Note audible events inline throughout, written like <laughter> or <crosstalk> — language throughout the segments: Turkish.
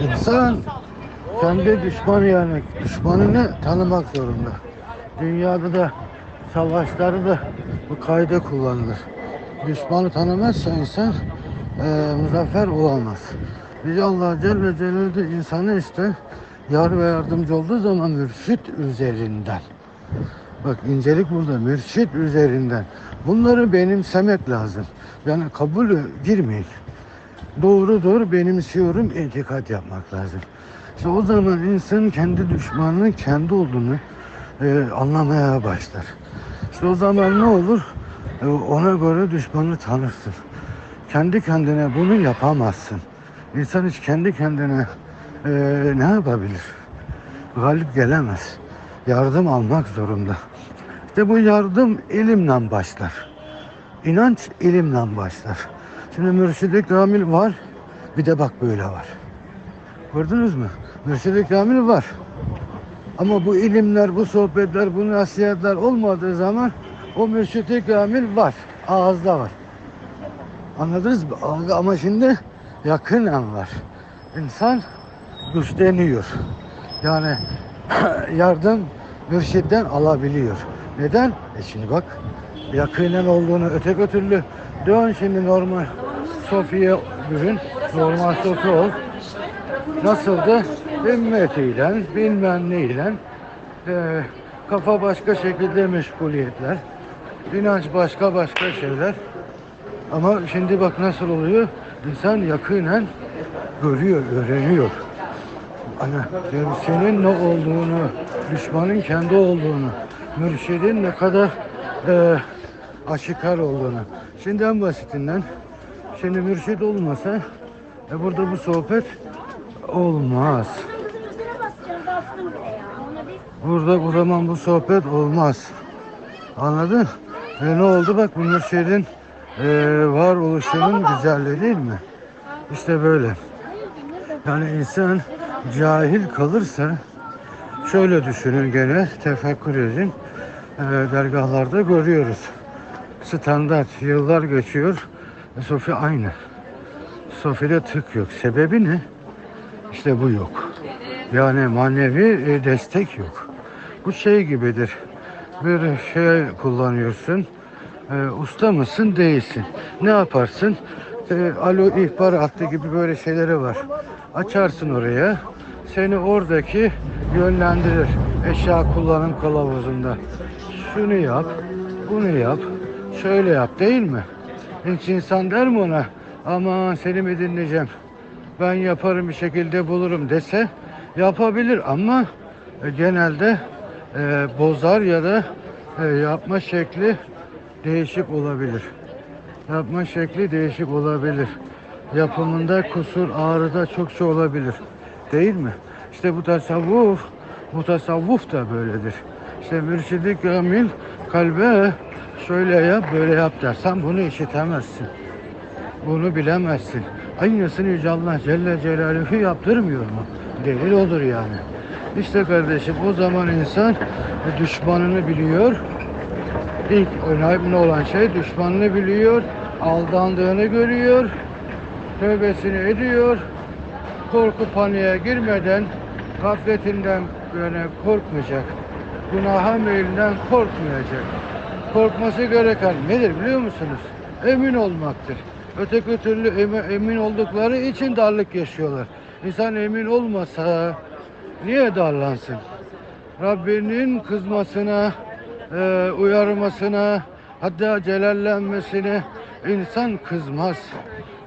İnsan kendi düşmanı yani düşmanını tanımak zorunda. Dünyada da savaşlarda da bu kayda kullanılır. Düşmanı tanımazsa insan eee muzaffer olamaz. Yüce Allah Celle Celaluhu insanı işte yar ve yardımcı olduğu zaman mürşit üzerinden. Bak incelik burada mürşit üzerinden. Bunları benimsemek lazım. Yani kabul girmeyin. Doğru doğru benimsiyorum itikat yapmak lazım. İşte o zaman insan kendi düşmanının kendi olduğunu e, anlamaya başlar. İşte o zaman ne olur? E, ona göre düşmanı tanırsın. Kendi kendine bunu yapamazsın. İnsan hiç kendi kendine e, ne yapabilir? Galip gelemez. Yardım almak zorunda. İşte bu yardım ilimle başlar. İnanç ilimle başlar. Şimdi mürşid-i kamil var. Bir de bak böyle var. Gördünüz mü? Mürşid-i kamil var. Ama bu ilimler, bu sohbetler, bu nasihatler olmadığı zaman o mürşid-i kamil var. Ağızda var. Anladınız mı? Ama şimdi yakınen var. İnsan güçleniyor. Yani <clears throat> yardım mürşitten alabiliyor. Neden? E şimdi bak yakinen olduğunu öteki türlü dön şimdi normal Sofi'ye bürün. Normal Sofi ol. Nasıldı? Himmetiyle, bilmem neyle e, kafa başka şekilde meşguliyetler. inanç başka başka şeyler. Ama şimdi bak nasıl oluyor? İnsan yakinen görüyor, öğreniyor. Ana, yani senin ne olduğunu, düşmanın kendi olduğunu, mürşidin ne kadar e, aşikar olduğunu. Şimdi en basitinden, şimdi mürşid olmasa e, burada bu sohbet olmaz. Burada bu zaman bu sohbet olmaz. Anladın? E ne oldu bak bu mürşidin e, varoluşunun güzelliği değil mi? İşte böyle. Yani insan cahil kalırsa şöyle düşünün gene tefekkür edin. E, dergahlarda görüyoruz. Standart yıllar geçiyor. Sofi aynı. Sofi'de tık yok. Sebebi ne? İşte bu yok. Yani manevi e, destek yok. Bu şey gibidir. Bir şey kullanıyorsun. E, usta mısın? Değilsin. Ne yaparsın? E, alo ihbar hattı gibi böyle şeyleri var. Açarsın oraya. Seni oradaki yönlendirir. Eşya kullanım kılavuzunda. Şunu yap, bunu yap, şöyle yap değil mi? Hiç insan der mi ona? Aman seni mi dinleyeceğim? Ben yaparım bir şekilde bulurum dese yapabilir ama e, genelde e, bozar ya da e, yapma şekli değişik olabilir. Yapma şekli değişik olabilir. Yapımında kusur, ağrıda çok şey olabilir. Değil mi? İşte bu tasavvuf, bu tasavvuf da böyledir. İşte mürşidi kamil kalbe şöyle yap, böyle yap dersen bunu işitemezsin. Bunu bilemezsin. Aynısını Yüce Allah Celle Celaluhu yaptırmıyor mu? Delil olur yani. İşte kardeşim o zaman insan düşmanını biliyor. İlk önemli olan şey düşmanını biliyor. Aldandığını görüyor. Tövbesini ediyor. Korku paniğe girmeden gafletinden böyle korkmayacak. Günaha meylinden korkmayacak. Korkması gereken nedir biliyor musunuz? Emin olmaktır. Öteki türlü emi- emin oldukları için darlık yaşıyorlar. İnsan emin olmasa niye darlansın? Rabbinin kızmasına, e, uyarmasına, hatta celallenmesine insan kızmaz.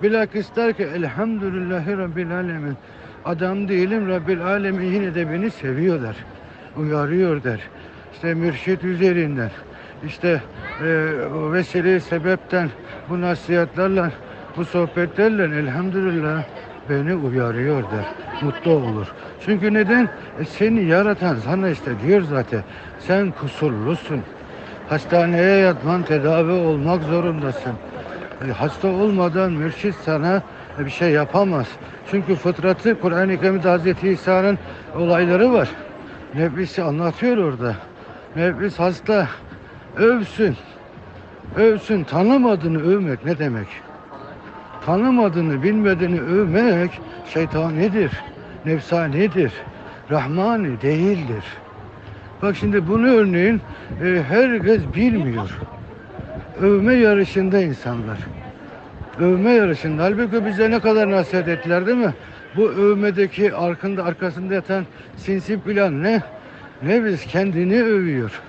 Bilakis der ki elhamdülillahi rabbil alemin. Adam değilim Rabbil alemin yine de beni seviyor der. Uyarıyor der. İşte mürşit üzerinden. İşte e, vesile sebepten bu nasihatlerle, bu sohbetlerle elhamdülillah beni uyarıyor der. Mutlu olur. Çünkü neden? E, seni yaratan sana işte diyor zaten. Sen kusurlusun. Hastaneye yatman, tedavi olmak zorundasın. E, hasta olmadan mürşit sana e, bir şey yapamaz. Çünkü fıtratı Kur'an-ı Kerim'de Hazreti İsa'nın olayları var. Nefisi anlatıyor orada. Nefis hasta. Övsün. Övsün. Tanımadığını övmek ne demek? tanımadığını, bilmediğini övmek şeytanidir, nefsanidir, rahmani değildir. Bak şimdi bunu örneğin e, herkes bilmiyor. Övme yarışında insanlar. Övme yarışında. Halbuki bize ne kadar nasihat ettiler değil mi? Bu övmedeki arkında arkasında yatan sinsi plan ne? Ne biz kendini övüyor.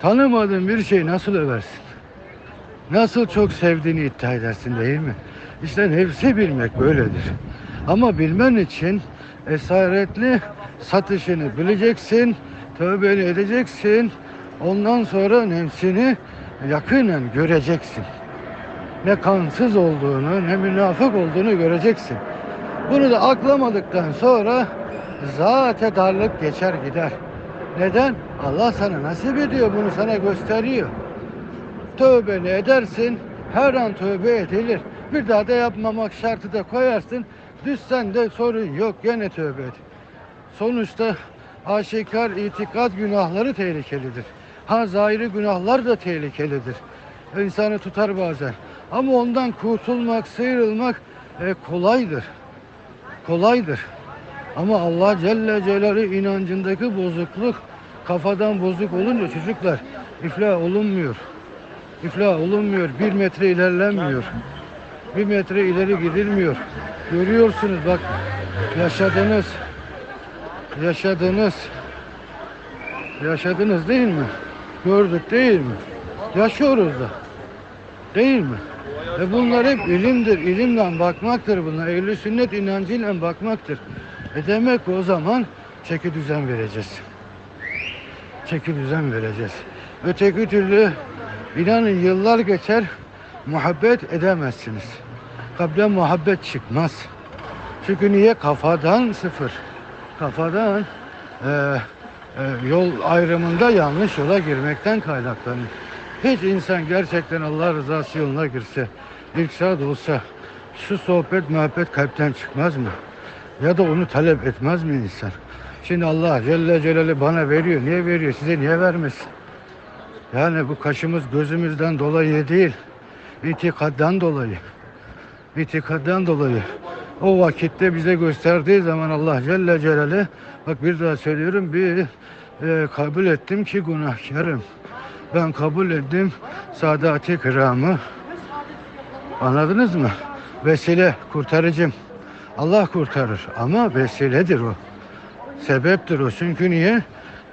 Tanımadığın bir şeyi nasıl översin? Nasıl çok sevdiğini iddia edersin değil mi? İşte nefsi bilmek böyledir. Ama bilmen için esaretli satışını bileceksin, tövbeni edeceksin. Ondan sonra nefsini yakinen göreceksin. Ne kansız olduğunu, ne münafık olduğunu göreceksin. Bunu da aklamadıktan sonra zaten darlık geçer gider. Neden? Allah sana nasip ediyor, bunu sana gösteriyor. Tövbeni edersin, her an tövbe edilir. Bir daha da yapmamak şartı da koyarsın. Düşsen de sorun yok, gene tövbe et. Sonuçta aşikar itikat günahları tehlikelidir. Ha zahiri günahlar da tehlikelidir. İnsanı tutar bazen. Ama ondan kurtulmak, sıyrılmak e, kolaydır. Kolaydır. Ama Allah Celle Celaluhu inancındaki bozukluk kafadan bozuk olunca çocuklar iflah olunmuyor. İflah olunmuyor. Bir metre ilerlenmiyor. Bir metre ileri gidilmiyor. Görüyorsunuz bak yaşadınız. Yaşadınız. Yaşadınız değil mi? Gördük değil mi? Yaşıyoruz da. Değil mi? E bunlar hep ilimdir. İlimle bakmaktır bunlar. Ehl-i sünnet inancıyla bakmaktır. E demek o zaman çeki düzen vereceğiz. Çeki düzen vereceğiz. Öteki türlü inanın yıllar geçer muhabbet edemezsiniz. Kalpten muhabbet çıkmaz. Çünkü niye? Kafadan sıfır. Kafadan e, e, yol ayrımında yanlış yola girmekten kaynaklanıyor. Hiç insan gerçekten Allah rızası yoluna girse, saat olsa şu sohbet muhabbet kalpten çıkmaz mı? Ya da onu talep etmez mi insan? Şimdi Allah Celle Celaluhu bana veriyor. Niye veriyor? Size niye vermesin? Yani bu kaşımız gözümüzden dolayı değil, itikaddan dolayı. İtikaddan dolayı. O vakitte bize gösterdiği zaman Allah Celle Celaluhu, bak bir daha söylüyorum, bir e, kabul ettim ki günahkarım. Ben kabul ettim Sadat-ı Kiram'ı. Anladınız mı? Vesile kurtarıcım. Allah kurtarır ama vesiledir o. Sebeptir o. Çünkü niye?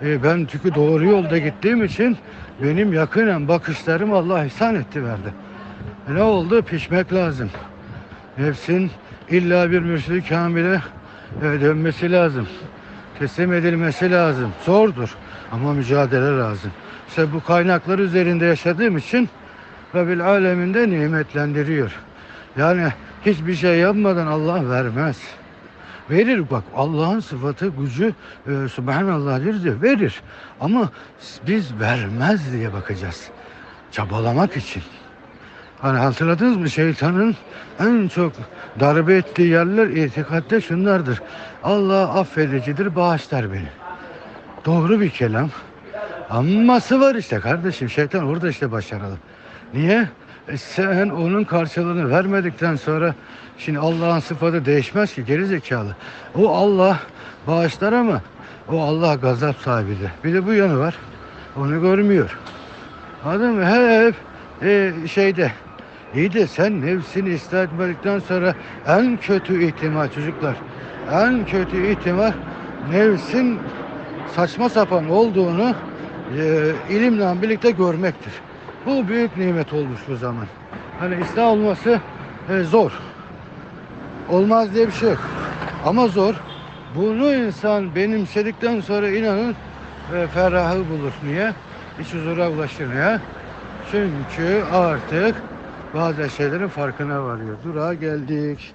E, ben çünkü doğru yolda gittiğim için benim yakinen bakışlarım Allah ihsan etti verdi. E, ne oldu? Pişmek lazım. Nefsin illa bir mürşid kamile e, dönmesi lazım. Teslim edilmesi lazım. Zordur ama mücadele lazım. İşte bu kaynaklar üzerinde yaşadığım için Rabbil aleminde nimetlendiriyor. Yani hiçbir şey yapmadan Allah vermez. Verir bak Allah'ın sıfatı gücü e, subhanallah diyor verir. Ama biz vermez diye bakacağız. Çabalamak için. Hani hatırladınız mı şeytanın en çok darbe ettiği yerler itikatte şunlardır. Allah affedicidir, bağışlar beni. Doğru bir kelam. Aması var işte kardeşim. Şeytan orada işte başarılı. Niye? E sen onun karşılığını vermedikten sonra şimdi Allah'ın sıfatı değişmez ki geri zekalı. O Allah bağışlar ama o Allah gazap sahibidir. Bir de bu yanı var. Onu görmüyor. Anladın mı? Hep e, şeyde İyi de sen nefsini ıslah etmedikten sonra en kötü ihtimal çocuklar. En kötü ihtimal nefsin saçma sapan olduğunu e, ilimle birlikte görmektir. Bu büyük nimet olmuş bu zaman. Hani ıslah olması e, zor. Olmaz diye bir şey yok. Ama zor. Bunu insan benimsedikten sonra inanın e, ferahı bulur. Niye? İç huzura ulaşır. Niye? Çünkü artık bazı şeylerin farkına varıyor. Durağa geldik.